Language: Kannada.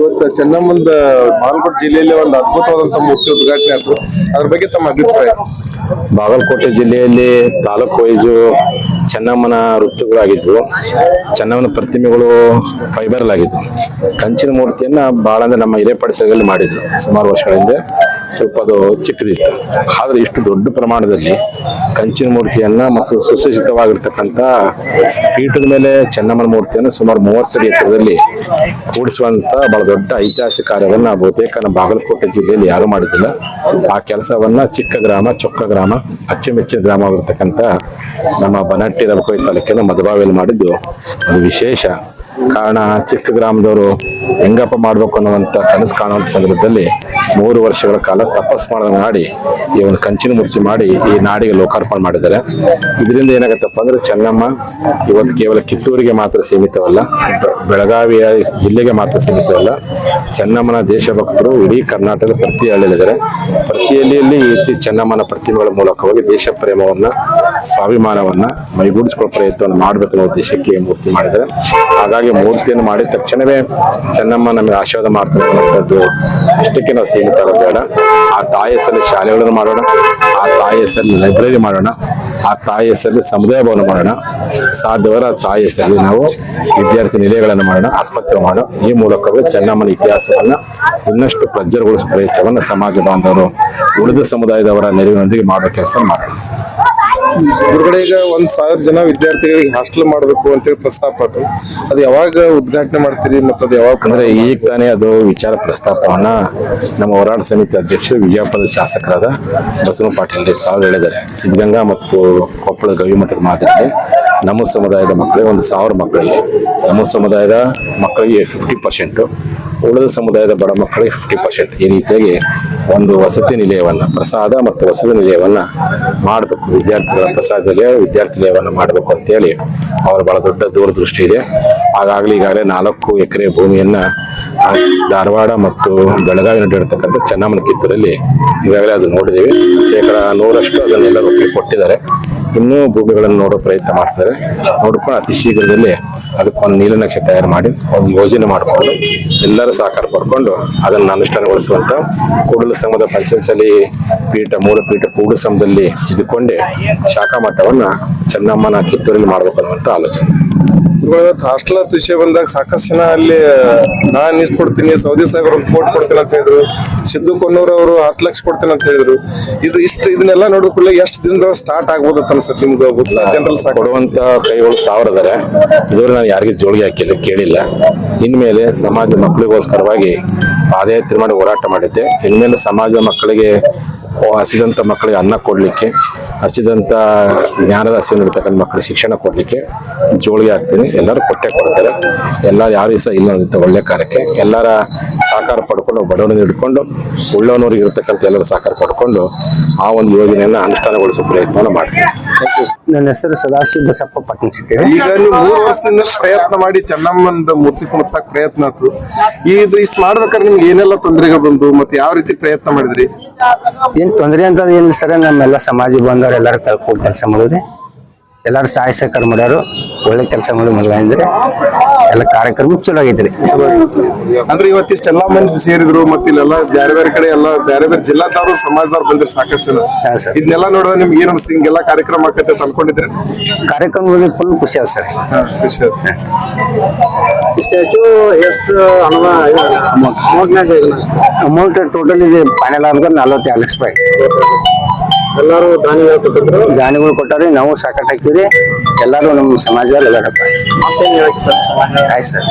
ಇವತ್ತು ಚೆನ್ನಮ್ಮಂದ ಬಾಗಲಕೋಟೆ ಜಿಲ್ಲೆಯಲ್ಲಿ ಒಂದು ಅದ್ಭುತವಾದಂತ ಮೂರ್ತಿ ಉದ್ಘಾಟನೆ ಆಯ್ತು. ಅದ್ರ ಬಗ್ಗೆ ತಮ್ಮ ಅಭಿಪ್ರಾಯ? ಬಾಗಲಕೋಟೆ ಜಿಲ್ಲೆಯಲ್ಲಿ ತಾಲೂಕು ವೈಸು ಚೆನ್ನಮ್ಮನ ವೃತ್ತಗಳಾಗಿದ್ವು ಚೆನ್ನಮ್ಮನ ಪ್ರತಿಮೆಗಳು ಫೈಬರ್ ಆಗಿದ್ವು. ಕಂಚಿನ ಮೂರ್ತಿಯನ್ನ ಬಹಳ ಅಂದ್ರೆ ನಮ್ಮ ಹಿರೇಪಡಿಸದಲ್ಲಿ ಮಾಡಿದ್ರು. ಸುಮಾರು ವರ್ಷಗಳ ಹಿಂದೆ. ಸ್ವಲ್ಪ ಅದು ಚಿಕ್ಕದಿತ್ತು. ಆದ್ರೆ ಇಷ್ಟು ದೊಡ್ಡ ಪ್ರಮಾಣದಲ್ಲಿ ಕಂಚಿನ ಮೂರ್ತಿಯನ್ನ ಮತ್ತು ಸುಸಜ್ಜಿತವಾಗಿರ್ತಕ್ಕಂಥ ಪೀಠದ ಮೇಲೆ ಚೆನ್ನಮ್ಮನ ಮೂರ್ತಿಯನ್ನು ಸುಮಾರು ಮೂವತ್ತಡಿ ಎತ್ತರದಲ್ಲಿ ಕೂಡಿಸುವಂತ ಬಹಳ ದೊಡ್ಡ ಐತಿಹಾಸಿಕ ಕಾರ್ಯವನ್ನ ಬಹುತೇಕ ನಮ್ಮ ಬಾಗಲಕೋಟೆ ಜಿಲ್ಲೆಯಲ್ಲಿ ಯಾರು ಮಾಡಿದ್ದಿಲ್ಲ. ಆ ಕೆಲಸವನ್ನ ಚಿಕ್ಕ ಗ್ರಾಮ, ಚೊಕ್ಕ ಗ್ರಾಮ, ಅಚ್ಚುಮೆಚ್ಚಿನ ಗ್ರಾಮ ಆಗಿರ್ತಕ್ಕಂಥ ನಮ್ಮ ಬನಟ್ಟಿ ರಬಕೋಯಿ ತಾಲೂಕಿನ ಮದ್ಬಾವಿಯಲ್ಲಿ ಮಾಡಿದ್ದು. ಅದು ವಿಶೇಷ. ಕಾರಣ ಚಿಕ್ಕ ಗ್ರಾಮದವರು ಹೆಂಗಪ್ಪ ಮಾಡ್ಬೇಕು ಅನ್ನುವಂತ ಕನಸು ಕಾಣುವಂತ ಸಂದರ್ಭದಲ್ಲಿ ಮೂರು ವರ್ಷಗಳ ಕಾಲ ತಪಸ್ ಮಾಡ ಮಾಡಿ ಈ ಒಂದು ಕಂಚಿನ ಮೂರ್ತಿ ಮಾಡಿ ಈ ನಾಡಿಗೆ ಲೋಕಾರ್ಪಣೆ ಮಾಡಿದ್ದಾರೆ. ಇದರಿಂದ ಏನಾಗತ್ತಪ್ಪ ಅಂದ್ರೆ ಚೆನ್ನಮ್ಮ ಇವತ್ತು ಕೇವಲ ಕಿತ್ತೂರಿಗೆ ಮಾತ್ರ ಸೀಮಿತವಲ್ಲ, ಬೆಳಗಾವಿಯ ಜಿಲ್ಲೆಗೆ ಮಾತ್ರ ಸೀಮಿತವಲ್ಲ, ಚೆನ್ನಮ್ಮನ ದೇಶಭಕ್ತರು ಇಡೀ ಕರ್ನಾಟಕದ ಪ್ರತಿ ಹಳ್ಳಿಯಲ್ಲಿದ್ದಾರೆ. ಪ್ರತಿ ಹಳ್ಳಿಯಲ್ಲಿ ಈ ರೀತಿ ಚೆನ್ನಮ್ಮನ ಪ್ರತಿಮೆಗಳ ಮೂಲಕವಾಗಿ ದೇಶ ಪ್ರೇಮವನ್ನ, ಸ್ವಾಭಿಮಾನವನ್ನ ಮೈಗೂಡಿಸಿಕೊಳ್ಳುವ ಪ್ರಯತ್ನವನ್ನು ಮಾಡಬೇಕು ಅನ್ನೋ ಉದ್ದೇಶಕ್ಕೆ ಮೂರ್ತಿ ಮಾಡಿದ್ದಾರೆ. ಹಾಗಾಗಿ ಮೂರ್ತಿಯನ್ನು ಮಾಡಿದ ತಕ್ಷಣವೇ ಚೆನ್ನಮ್ಮ ನಮಗೆ ಆಶೀರ್ವಾದ ಮಾಡ್ತಾರೆ ಅನ್ನುವಂಥದ್ದು ಅಷ್ಟಕ್ಕೆ ನಾವು ಸೀಮಿತ ಬೇಡ. ಆ ತಾಯಿ ಹೆಸರಲ್ಲಿ ಶಾಲೆಗಳನ್ನು ಮಾಡೋಣ, ಆ ತಾಯಿ ಹೆಸರಲ್ಲಿ ಲೈಬ್ರರಿ ಮಾಡೋಣ, ಆ ತಾಯಿ ಹೆಸರಲ್ಲಿ ಸಮುದಾಯ ಭವನ ಮಾಡೋಣ. ಸಾಧ್ಯವಾರ ತಾಯಿ ಹೆಸರಲ್ಲಿ ನಾವು ವಿದ್ಯಾರ್ಥಿ ನಿಲಯಗಳನ್ನು ಮಾಡೋಣ, ಆಸ್ಪತ್ರೆ ಮಾಡೋಣ. ಈ ಮೂಲಕವೇ ಚೆನ್ನಮ್ಮನ ಇತಿಹಾಸವನ್ನು ಇನ್ನಷ್ಟು ಪ್ರಜ್ವರಗೊಳಿಸುವ ಪ್ರಯತ್ನವನ್ನು ಸಮಾಜ ಬಾಂಧವರು ಉಳಿದ ಸಮುದಾಯದವರ ನೆರವಿನೊಂದಿಗೆ ಮಾಡೋ ಕೆಲಸ ಮಾಡೋಣ. ಹೊರಗಡೆ ಈಗ ಒಂದ್ ಸಾವಿರ ಜನ ವಿದ್ಯಾರ್ಥಿಗಳಿಗೆ ಹಾಸ್ಟೆಲ್ ಮಾಡಬೇಕು ಅಂತೇಳಿ ಪ್ರಸ್ತಾಪ ಆಯ್ತು ಅದು ಯಾವಾಗ ಉದ್ಘಾಟನೆ ಮಾಡ್ತೀರಿ ಮತ್ತು ಅದು ಯಾವಾಗ ಅಂದ್ರೆ ಈಗ ತಾನೇ ಅದು ವಿಚಾರ ಪ್ರಸ್ತಾಪವನ್ನ ನಮ್ಮ ಹೋರಾಟ ಸಮಿತಿ ಅಧ್ಯಕ್ಷರು ವಿಜಯಪುರದ ಶಾಸಕರಾದ ಬಸವ ಪಾಟೀಲ್ ತಾವು ಹೇಳಿದ್ದಾರೆ. ಸಿದ್ಧಗಂಗಾ ಮತ್ತು ಕೊಪ್ಪಳ ಗವಿಮಠದ ಮಾದರಿ ನಮ್ಮ ಸಮುದಾಯದ ಮಕ್ಕಳಿಗೆ ಒಂದು ಸಾವಿರ ಮಕ್ಕಳಿಗೆ, ನಮ್ಮ ಸಮುದಾಯದ ಮಕ್ಕಳಿಗೆ ಫಿಫ್ಟಿ ಪರ್ಸೆಂಟು ಉಳಿದ ಸಮುದಾಯದ ಬಡ ಮಕ್ಕಳಿಗೆ ಫಿಫ್ಟಿ ಪರ್ಸೆಂಟ್ ಈ ರೀತಿಯಾಗಿ ಒಂದು ವಸತಿ ನಿಲಯವನ್ನು, ಪ್ರಸಾದ ಮತ್ತು ವಸತಿ ನಿಲಯವನ್ನು ಮಾಡಬೇಕು. ವಿದ್ಯಾರ್ಥಿಗಳ ಪ್ರಸಾದ ನಿಲಯ ವಿದ್ಯಾರ್ಥಿ ನಿಲಯವನ್ನು ಮಾಡಬೇಕು ಅಂತೇಳಿ ಅವರು ಬಹಳ ದೊಡ್ಡ ದೂರದೃಷ್ಟಿ ಇದೆ. ಹಾಗಾಗಲಿ ಈಗಾಗಲೇ ನಾಲ್ಕು ಎಕರೆ ಭೂಮಿಯನ್ನು ಧಾರವಾಡ ಮತ್ತು ಬೆಳಗಾವಿ ನಡುವಿರ್ತಕ್ಕಂಥ ಚೆನ್ನಮ್ಮನ ಕಿತ್ತೂರಲ್ಲಿ ಈಗಾಗಲೇ ಅದು ನೋಡಿದ್ದೀವಿ. ಶೇಕಡ ನೂರಷ್ಟು ಅದನ್ನೆಲ್ಲ ಒಪ್ಪಿಗೆ ಕೊಟ್ಟಿದ್ದಾರೆ. ಇನ್ನೂ ಭೂಮಿಗಳನ್ನು ನೋಡೋ ಪ್ರಯತ್ನ ಮಾಡ್ತಾರೆ ನೋಡ್ಕೊಂಡು ಅತಿ ಶೀಘ್ರದಲ್ಲಿ ಅದಕ್ಕೊಂದು ನೀಲನಕ್ಷೆ ತಯಾರು ಮಾಡಿ ಒಂದು ಯೋಜನೆ ಮಾಡಿಕೊಂಡು ಎಲ್ಲರೂ ಸಹಕಾರ ಪಡ್ಕೊಂಡು ಅದನ್ನು ಅನುಷ್ಠಾನಗೊಳಿಸುವಂತ ಕೂಡಲ ಸಂಘದ ಪಂಚಮಸಲಿ ಪೀಠ ಮೂಲ ಪೀಠ ಕೂಡಲ ಸಂಘದಲ್ಲಿ ಇದ್ದುಕೊಂಡೇ ಶಾಖಾ ಮಠವನ್ನು ಚೆನ್ನಮ್ಮನ ಕಿತ್ತೂರಲ್ಲಿ ಮಾಡ್ಬೇಕು ಅನ್ನುವಂಥ ಆಲೋಚನೆ. ಇವತ್ತು ಹಾಸ್ಟೆಲ್ ವಿಷಯ ಬಂದಾಗ ಸಾಕಷ್ಟು ಜನ ಅಲ್ಲಿ ನಾನು ಇಷ್ಟು ಕೊಡ್ತೀನಿ ಸೌದಿ ಸಾಹೇಬ್ರು ಒಂದು ಕೋಟ್ ಕೊಡ್ತೀನಿ ಅಂತ ಹೇಳಿದ್ರು. ಸಿದ್ದು ಕೊನ್ನೂರ್ ಅವರು ಹತ್ತು ಲಕ್ಷ ಕೊಡ್ತೀನಿ ಅಂತ ಹೇಳಿದ್ರು. ಇದು ಇಷ್ಟು ಇದನ್ನೆಲ್ಲ ನೋಡೋಕುள்ள ಎಷ್ಟು ದಿನದ ಸ್ಟಾರ್ಟ್ ಆಗ್ಬೋದು ಅಂತ ಅನ್ಸುತ್ತೆ ನಿಮ್ಗೆ ಗೊತ್ತಿಲ್ಲ ಜನರಲ್ ಸಾಕು. ಕೊಡುವಂತ ಕೈಗಳು ಸಾವಿರ ಇದಾರೆ ಇದ್ರೆ ನಾನು ಯಾರಿಗೆ ಜೋಳಿಗೆ ಹಾಕಿಲ್ಲ ಕೇಳಿಲ್ಲ. ಇನ್ಮೇಲೆ ಸಮಾಜ ಮಕ್ಕಳಿಗೋಸ್ಕರವಾಗಿ ಪಾದಯಾತ್ರೆ ಮಾಡಿ ಹೋರಾಟ ಮಾಡಿದ್ದೆ. ಇನ್ಮೇಲೆ ಸಮಾಜ ಮಕ್ಕಳಿಗೆ ಹಸಿದಂತ ಮಕ್ಕಳಿಗೆ ಅನ್ನ ಕೊಡ್ಲಿಕ್ಕೆ ಹಸಿದಂತ ಜ್ಞಾನದ ಹಸಿವಿನಿರ್ತಕ್ಕಂಥ ಮಕ್ಕಳಿಗೆ ಶಿಕ್ಷಣ ಕೊಡಲಿಕ್ಕೆ ಜೋಳಿಗೆ ಆಗ್ತೀನಿ ಎಲ್ಲರೂ ಕೊಟ್ಟೆ ಕೊಡ್ತಾರೆ. ಎಲ್ಲ ಯಾರು ಸಹ ಇಲ್ಲ ಅಂತ ಒಳ್ಳೆ ಕಾರ್ಯಕ್ಕೆ ಎಲ್ಲರ ಸಹಕಾರ ಪಡ್ಕೊಂಡು ಬಡವರನ್ನು ಹಿಡ್ಕೊಂಡು ಉಳ್ಳವನವ್ರಿಗೆ ಇರತಕ್ಕಂಥ ಎಲ್ಲರ ಸಹಕಾರ ಪಡ್ಕೊಂಡು ಆ ಒಂದು ಯೋಜನೆಯನ್ನು ಅನುಷ್ಠಾನಗೊಳಿಸುವ ಪ್ರಯತ್ನವನ್ನು ಮಾಡ್ತೀನಿ. ನನ್ನ ಹೆಸರು ಸದಾಶಿವ ಬಸಪ್ಪ ಪಟ್ಟಣ ಸಿಟ್ಟಿದೆ ಈಗ ನೀವು ಮೂರು ವರ್ಷದಿಂದ ಪ್ರಯತ್ನ ಮಾಡಿ ಚೆನ್ನಮ್ಮನ ಮೂರ್ತಿ ಕುಂದ್ರಸಾಕ್ ಪ್ರಯತ್ನ ಆಯ್ತು ಇದು ಇಷ್ಟು ಮಾಡ್ಬೇಕಾದ್ರೆ ನಿಮ್ಗೆ ಏನೆಲ್ಲ ತೊಂದರೆಗಳು ಬಂದು ಮತ್ತೆ ಯಾವ ರೀತಿ ಪ್ರಯತ್ನ ಮಾಡಿದ್ರಿ? ಏನ್ ತೊಂದರೆ ಅಂತ ಏನ್ ಸರ್ ನಮ್ಮೆಲ್ಲ ಸಮಾಜ ಬಂದವ್ರು ಎಲ್ಲಾರು ಕಲ್ಕೊಂಡು ಕೆಲಸ ಮಾಡಿದ್ರಿ ಎಲ್ಲಾರು ಸಹಾಯ ಸಹಕಾರ ಮಾಡ್ಯಾರು. ಒಳ್ಳೆ ಕೆಲಸ ಮಾಡಿ ಮದುವೆ ಅಂದ್ರೆ ಎಲ್ಲ ಕಾರ್ಯಕ್ರಮ ಚಲೋ ಆಗೈತ್ರಿ ಅಂದ್ರೆ ಇವತ್ತಿಷ್ಟೆಲ್ಲಾ ಮಂದಿ ಸೇರಿದ್ರು ಮತ್ತೆ ಇಲ್ಲೆಲ್ಲ ಬೇರೆ ಬೇರೆ ಕಡೆ ಎಲ್ಲ ಬೇರೆ ಬೇರೆ ಜಿಲ್ಲಾದವರು ಸಮಾಜದವ್ರು ಬಂದ್ರೆ ಸಾಕಷ್ಟು ಜನ ಹಾ, ಸರ್. ಇದನ್ನೆಲ್ಲ ನೋಡಿದ್ರೆ ನಿಮ್ಗೆ ಏನ್ ಅನ್ಸ್ತು? ಹಿಂಗೆಲ್ಲ ಕಾರ್ಯಕ್ರಮ ಆಕತ್ತೆ ಅಂತ ಅನ್ಕೊಂಡಿದ್ರೆ ಕಾರ್ಯಕ್ರಮ ಫುಲ್ ಖುಷಿ ಆಯ್ತು ಸರ್. ಖುಷಿ ಆಯ್ತು. ಸ್ಟ್ಯಾಚು ಎಷ್ಟು ಅನುದಾನ ಅಮೌಂಟ್ನಾಗ ಅಮೌಂಟ್ ಟೋಟಲ್ ಇದೆ ಫೈನಲ್ ಆದ್ರೆ ನಲ್ವತ್ತೆರಡು ಲಕ್ಷ ರೂಪಾಯಿ ಎಲ್ಲರೂ ದಾನಿಗಳು ಕೊಟ್ಟಿದ್ರು. ಜಾನಿಗಳು ಕೊಟ್ಟಾರಿ ನಾವು ಸಾಕಟ್ ಹಾಕಿವ್ರಿ. ಎಲ್ಲಾರು ನಮ್ಮ ಸಮಾಜದಲ್ಲಿ ಎಲ್ಲ ಮತ್ತೇನ್ ಹೇಳಕ್ ಆಯ್ತು ಸರ್.